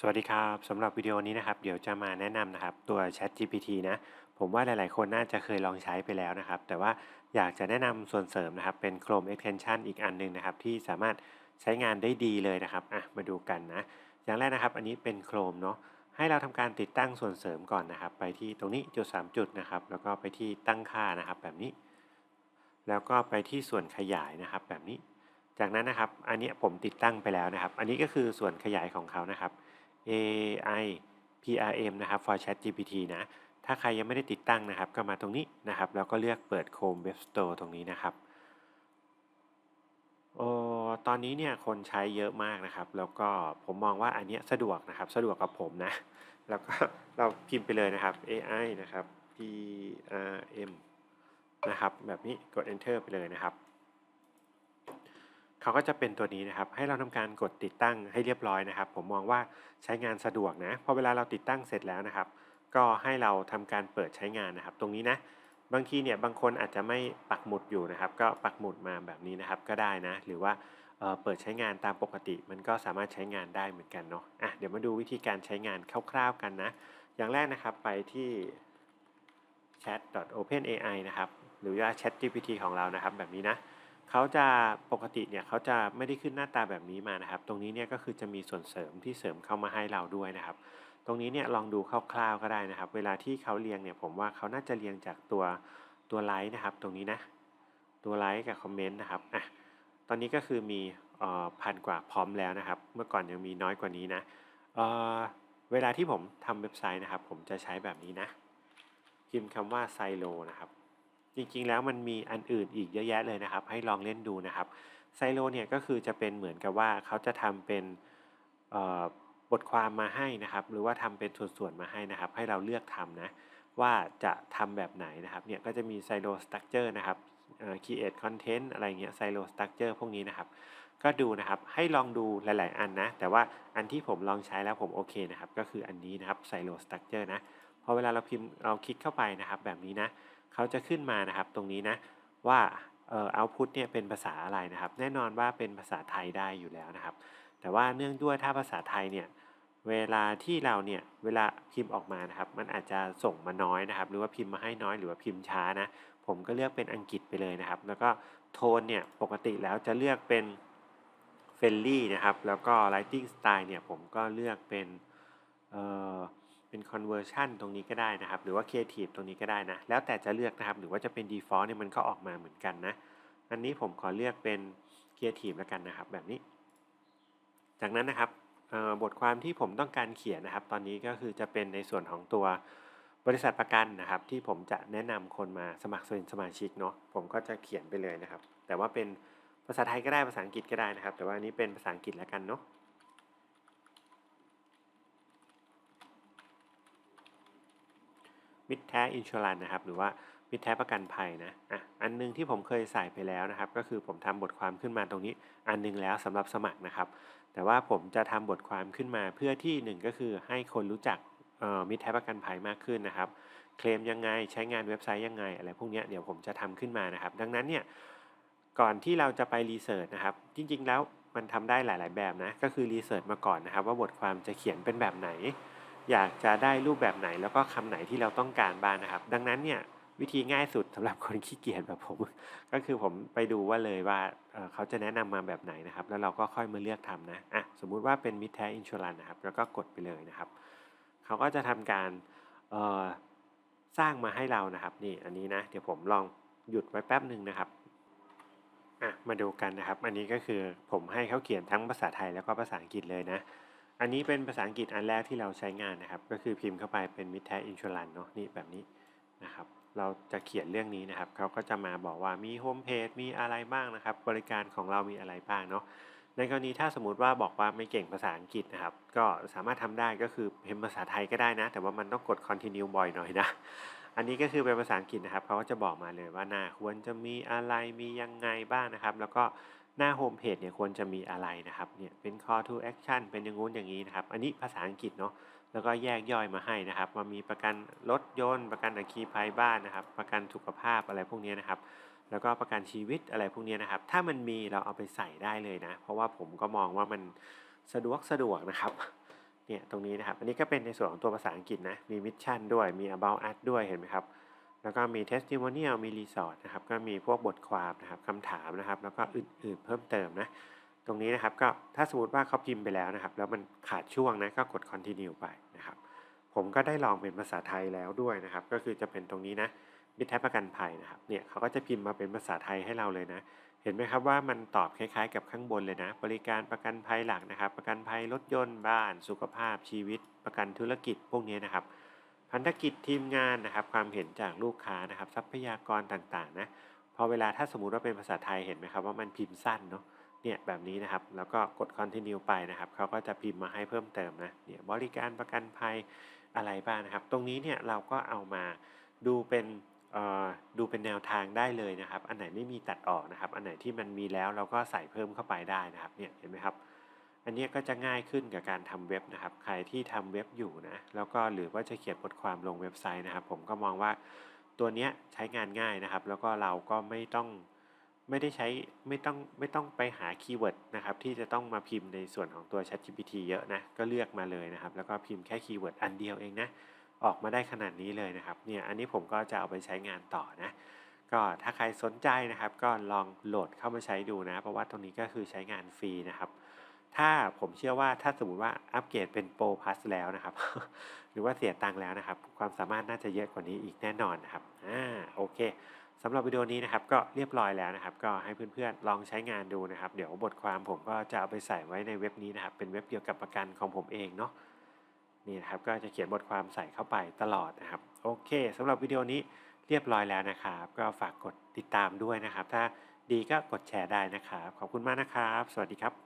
สวัสดีครับสำหรับวิดีโอนี้นะครับ เดี๋ยวจะมาแนะนำนะครับตัว Chat GPT นะผมว่าหลาย ๆ คนน่าจะเคยลองใช้ไปแล้วนะครับ แต่ว่าอยากจะแนะนำส่วนเสริมนะครับ เป็น Chrome Extension อีกอันหนึงนะครับ ที่สามารถใช้งานได้ดีเลยนะครับอะมาดูกันนะ อย่างแรกนะครับ อันนี้เป็น Chrome เนาะให้เราทำการติดตั้งส่วนเสริมก่อนนะครับ ไปที่ตรงนี้จุด 3 จุดนะครับ แล้วก็ไปที่ตั้งค่านะครับ แบบนี้ แล้วก็ไปที่ส่วนขยายนะครับ แบบนี้ จากนั้นนะครับ อันนี้ผมติดตั้งไปแล้วนะครับ อันนี้ก็คือส่วนขยายของเขานะครับ AI PRM นะครับ for Chat GPT นะ ถ้าใครยังไม่ได้ติดตั้งนะครับ ก็มาตรงนี้นะครับ แล้วก็เลือกเปิด Chrome Web Store ตรงนี้นะครับโอ้ตอนนี้เนี่ยคนใช้เยอะมากนะครับ แล้วก็ผมมองว่าอันเนี้ยสะดวกนะครับ สะดวกกับผมนะ แล้วก็เราพิมพ์ไปเลยนะครับ AI นะครับ PRM นะครับ แบบนี้กด Enter ไปเลยนะครับ เขาก็จะเป็นตัวนี้นะครับ ให้เราทำการกดติดตั้งให้เรียบร้อยนะครับ ผมมองว่าใช้งานสะดวกนะพอเวลาเราติดตั้งเสร็จแล้วนะครับ ก็ให้เราทำการเปิดใช้งานนะครับ ตรงนี้นะบางทีเนี่ยบางคนอาจจะไม่ปักหมุดอยู่นะครับ ก็ปักหมุดมาแบบนี้นะครับก็ได้นะ หรือว่าเเปิดใช้งานตามปกติ มันก็สามารถใช้งานได้เหมือนกันเนาะอะเดี๋ยวมาดูวิธีการใช้งานคร่าวๆกันนะ อย่างแรกนะครับไปที่ chat.openai นะครับ หรือว่า ChatGPT ของเรานะครับแบบนี้นะ เขาจะปกติเนี่ยเขาจะไม่ได้ขึ้นหน้าตาแบบนี้มานะครับ ตรงนี้เนี่ยก็คือจะมีส่วนเสริมที่เสริมเข้ามาให้เราด้วยนะครับ ตรงนี้เนี่ยลองดูคร่าวๆก็ได้นะครับ เวลาที่เขาเรียงเนี่ยผมว่าเขาน่าจะเรียงจากตัวตัวไลค์นะครับ ตรงนี้นะ ตัวไลค์กับคอมเมนต์นะครับอะตอนนี้ก็คือมีเอ่อพันกว่าพร้อมแล้วนะครับ เมื่อก่อนยังมีน้อยกว่านี้นะเอ่อเวลาที่ผมทำเว็บไซต์นะครับ ผมจะใช้แบบนี้นะพิมพ์คำว่าไซโลนะครับ จริงๆ แล้วมันมีอันอื่นอีกเยอะแยะเลยนะครับ ให้ลองเล่นดูนะครับไซโลเนี่ยก็คือจะเป็นเหมือนกับว่าเขาจะทำเป็นบทความมาให้นะครับ หรือว่าทำเป็นส่วนๆมาให้นะครับ ให้เราเลือกทำนะว่าจะทำแบบไหนนะครับเนี่ยก็จะมีไซโลสตั๊กเจอร์นะครับเอ่อ create content อะไรเงี้ยไซโลสตั๊กเจอร์พวกนี้นะครับ ก็ดูนะครับให้ลองดูหลาย ๆ อันนะ แต่ว่าอันที่ผมลองใช้แล้วผมโอเคนะครับ ก็คืออันนี้นะครับไซโลสตั๊กเจอร์นะพอเวลาเราพิมพ์เราคลิกเข้าไปนะครับแบบนี้นะ เขาจะขึ้นมานะครับตรงนี้นะว่าเอ่อ output เนี่ยเป็นภาษาอะไรนะครับ แน่นอนว่าเป็นภาษาไทยได้อยู่แล้วนะครับ แต่ว่าเนื่องด้วยถ้าภาษาไทยเนี่ยเวลาที่เราเนี่ยเวลาพิมพ์ออกมานะครับ มันอาจจะส่งมาน้อยนะครับ หรือว่าพิมพ์มาให้น้อยหรือว่าพิมพ์ช้านะ ผมก็เลือกเป็นอังกฤษไปเลยนะครับ แล้วก็โทนเนี่ยปกติแล้วจะเลือกเป็นเฟลลี่นะครับ แล้วก็ writing style เนี่ยผมก็เลือกเป็นเอ่อ เป็น conversion ตรงนี้ก็ได้นะครับ หรือว่า creative ตรงนี้ก็ได้นะ แล้วแต่จะเลือกนะครับ หรือว่าจะเป็น default เนี่ยมันก็ออกมาเหมือนกันนะ อันนี้ผมขอเลือกเป็น creative แล้วกันนะครับ แบบนี้ จากนั้นนะครับบทความที่ผมต้องการเขียนนะครับ ตอนนี้ก็คือจะเป็นในส่วนของตัวบริษัทประกันนะครับ ที่ผมจะแนะนำคนมาสมัครเป็นสมาชิกเนาะผมก็จะเขียนไปเลยนะครับ แต่ว่าเป็นภาษาไทยก็ได้ภาษาอังกฤษก็ได้นะครับ แต่ว่านนี้เป็นภาษาอังกฤษแล้วกันเนาะ มิตรแท้อินช r รันนะครับหรือว่ามิตรแท้ประกันภัยนะอะอันหนึงที่ผมเคยใส่ไปแล้วนะครับ ก็คือผมทำบทความขึ้นมาตรงนี้ อันหนึงแล้วสำหรับสมัครนะครับ แต่ว่าผมจะทำบทความขึ้นมาเพื่อที่หนึ่งก็คือให้คนรู้จักมิตรแท้ประกันภัยมากขึ้นนะครับ เคลมยังไงใช้งานเว็บไซต์ยังไง อะไรพวกนี้เดี๋ยวผมจะทำขึ้นมานะครับ ดังนั้นเนี่ยก่อนที่เราจะไปรีเสิร์ชนะครับ จริง ๆ แล้วมันทำได้หลาย ๆ แบบนะก็คือรีเสิร์ชมาก่อนนะครับ ว่าบทความจะเขียนเป็นแบบไหน อยากจะได้รูปแบบไหนแล้วก็คำไหนที่เราต้องการบ้างนะครับ ดังนั้นเนี่ยวิธีง่ายสุดสำหรับคนขี้เกียจแบบผม ก็คือผมไปดูว่าเลยว่าเเขาจะแนะนำมาแบบไหนนะครับ แล้วเราก็ค่อยมาเลือกทำนะอะสมมุติว่าเป็นมิตรแท้อินช r รันนะครับ แล้วก็กดไปเลยนะครับ เขาก็จะทำการสร้างมาให้เรานะครับ นี่อันนี้นะ เดี๋ยวผมลองหยุดไว้แป๊บหนึ่งนะครับอะมาดูกันนะครับ อันนี้ก็คือผมให้เขาเขียนทั้งภาษาไทยแล้วก็ภาษาอังกฤษเลยนะ อันนี้เป็นภาษาอังกฤษอันแรกที่เราใช้งานนะครับ ก็คือพิมพ์เข้าไปเป็นมิตรแทอินช r รันเนาะนี่แบบนี้นะครับ เราจะเขียนเรื่องนี้นะครับ เขาก็จะมาบอกว่ามีโฮมเพจมีอะไรบ้างนะครับ บริการของเรามีอะไรบ้างเนาะในกรณีถ้าสมมติว่าบอกว่าไม่เก่งภาษาอังกฤษนะครับ ก็สามารถทำได้ก็คือพิมพ์ภาษาไทยก็ได้นะ แต่ว่ามันต้องกด continue บ่อยหน่อยนะ อันนี้ก็คือเป็นภาษาอังกฤษนะครับเขาก็จะบอกมาเลยว่าหน้าควรจะมีอะไรมียังไงบ้างนะครับ แล้วก็ หน้าโฮมเพจเนี่ยควรจะมีอะไรนะครับเนี่ยเป็น call to action เป็นอย่างงู้นอย่างนี้นะครับ อันนี้ภาษาอังกฤษเนาะแล้วก็แยกย่อยมาให้นะครับว่ามีประกันรถยนต์ ประกันอัคคีภัยบ้านนะครับ ประกันสุขภาพอะไรพวกนี้นะครับ แล้วก็ประกันชีวิตอะไรพวกนี้นะครับ ถ้ามันมีเราเอาไปใส่ได้เลยนะ เพราะว่าผมก็มองว่ามันสะดวกสะดวกนะครับเนี่ยตรงนี้นะครับ อันนี้ก็เป็นในส่วนของตัวภาษาอังกฤษนะมีมิชชั่นด้วยมี about us ด้วยเห็นไหมครับ แล้วก็มี testimonial มี resort นะครับ ก็มีพวกบทความนะครับคำถามนะครับ แล้วก็อื่นๆเพิ่มเติมนะ ตรงนี้นะครับก็ถ้าสมมติว่าเขาพิมพ์ไปแล้วนะครับ แล้วมันขาดช่วงนะก็กด continue ไปนะครับ ผมก็ได้ลองเป็นภาษาไทยแล้วด้วยนะครับ ก็คือจะเป็นตรงนี้นะมิตรแทประกันภัยนะครับ เนี่ยเขาก็จะพิมพ์มาเป็นภาษาไทยให้เราเลยนะ เห็นไหมครับว่ามันตอบคล้ายๆ กับข้างบนเลยนะ บริการประกันภัยหลักนะครับ ประกันภัยรถยนต์บ้าน สุขภาพชีวิต ประกันธุรกิจพวกนี้นะครับ พันธกิจทีมงานนะครับ ความเห็นจากลูกค้านะครับ ทรัพยากรต่างๆนะพอเวลาถ้าสมมุติว่าเป็นภาษาไทยเห็นไหมครับว่ามันพิมพ์สั้นเนาะเนี่ยแบบนี้นะครับ แล้วก็กด continue ไปนะครับเขาก็จะพิมพ์มาให้เพิ่มเติมนะเนี่ยบริการประกันภัยอะไรบ้างนะครับ ตรงนี้เนี่ยเราก็เอามาดูเป็นเอ่อดูเป็นแนวทางได้เลยนะครับ อันไหนไม่มีตัดออกนะครับ อันไหนที่มันมีแล้วเราก็ใส่เพิ่มเข้าไปได้นะครับเนี่ยเห็นไหมครับ อันนี้ก็จะง่ายขึ้นกับการทำเว็บนะครับ ใครที่ทำเว็บอยู่นะ แล้วก็หรือว่าจะเขียนบทความลงเว็บไซต์นะครับ ผมก็มองว่าตัวนี้ใช้งานง่ายนะครับ แล้วก็เราก็ไม่ต้องไม่ได้ใช้ไม่ต้องไม่ต้องไปหาคีย์เวิร์ดนะครับ ที่จะต้องมาพิมพ์ในส่วนของตัว ChatGPT เยอะนะ ก็เลือกมาเลยนะครับ แล้วก็พิมพ์แค่คีย์เวิร์ดอันเดียวเองนะ ออกมาได้ขนาดนี้เลยนะครับ เนี่ยอันนี้ผมก็จะเอาไปใช้งานต่อนะ ก็ถ้าใครสนใจนะครับ ก็ลองโหลดเข้ามาใช้ดูนะ เพราะว่าตรงนี้ก็คือใช้งานฟรีนะครับ ถ้าผมเชื่อว่าถ้าสมมติว่าอัปเกรดเป็นโปรพัสแล้วนะครับ หรือว่าเสียตังค์แล้วนะครับ ความสามารถน่าจะเยอะกว่านี้อีกแน่นอนนะครับอ่าโอเคสำหรับวิดีโอนี้นะครับก็เรียบร้อยแล้วนะครับ ก็ให้เพื่อนๆลองใช้งานดูนะครับ เดี๋ยวบทความผมก็จะเอาไปใส่ไว้ในเว็บนี้นะครับ เป็นเว็บเกี่ยวกับประกันของผมเองเนาะนี่นะครับก็จะเขียนบทความใส่เข้าไปตลอดนะครับ โอเคสำหรับวิดีโอนี้เรียบร้อยแล้วนะครับ ก็ฝากกดติดตามด้วยนะครับ ถ้าดีก็กดแชร์ได้นะครับ ขอบคุณมากนะครับ สวัสดีครับ